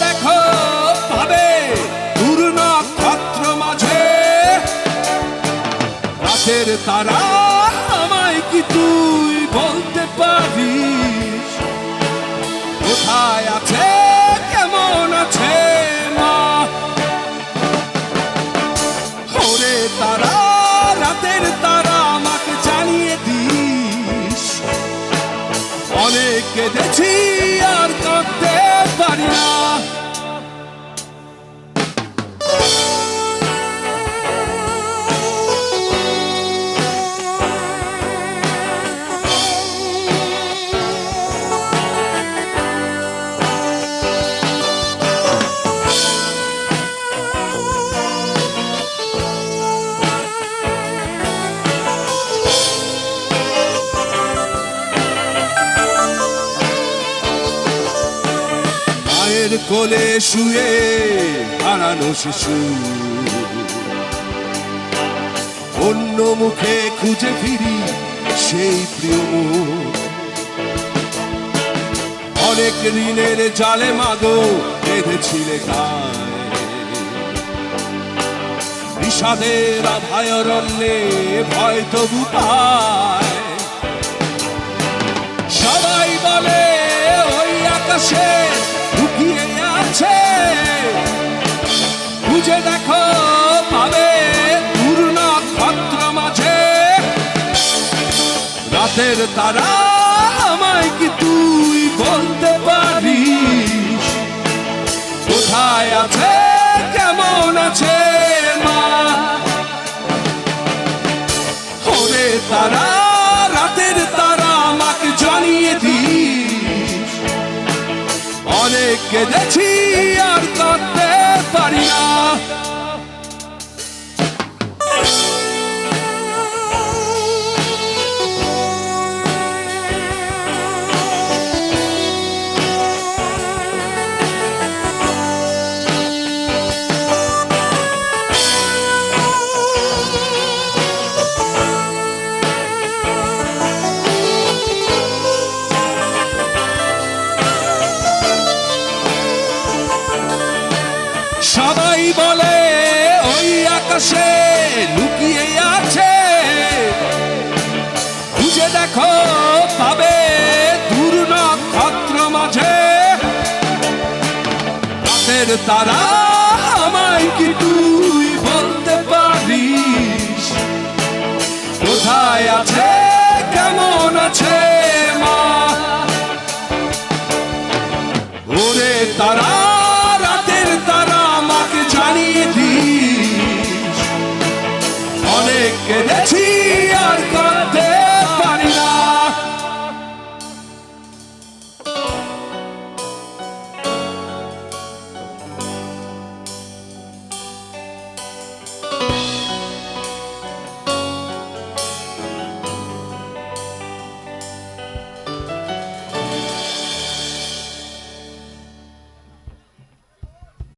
দেখো মাঝে। তারা আমায় কি তুই বলতে কেঁদেছি আর কাঁদতে পারি না। কোলে শুয়ে হারানো শিশু। অন্য মুখে খুঁজে ফিরি সেই প্রিয় মুখ। অনেক ঋণের জালে মাগো বেঁধেছিলে গায়ে। বিষাদের অভয়ারণ্যে ভয় তবু পায়। সবাই বলে ওই আকাশে রাতের তারা আমায় কি তুই বলতে পারিস? কোথায় আছে, কেমন আছে মা? ওরে তারা, রাতের তারা আমাকে জানিয়ে দিস। অনেক কেঁদেছি আর কাঁদতে বলে, ওই আকাশে লুকিয়ে আছে। খুঁজে দেখো, পাবে দূর নক্ষত্র মাঝে। রাতের তারা আমায় কি তুই বলতে পারিস? কোথায় আছে, কেমন আছে মা? ওরে তারা get the team.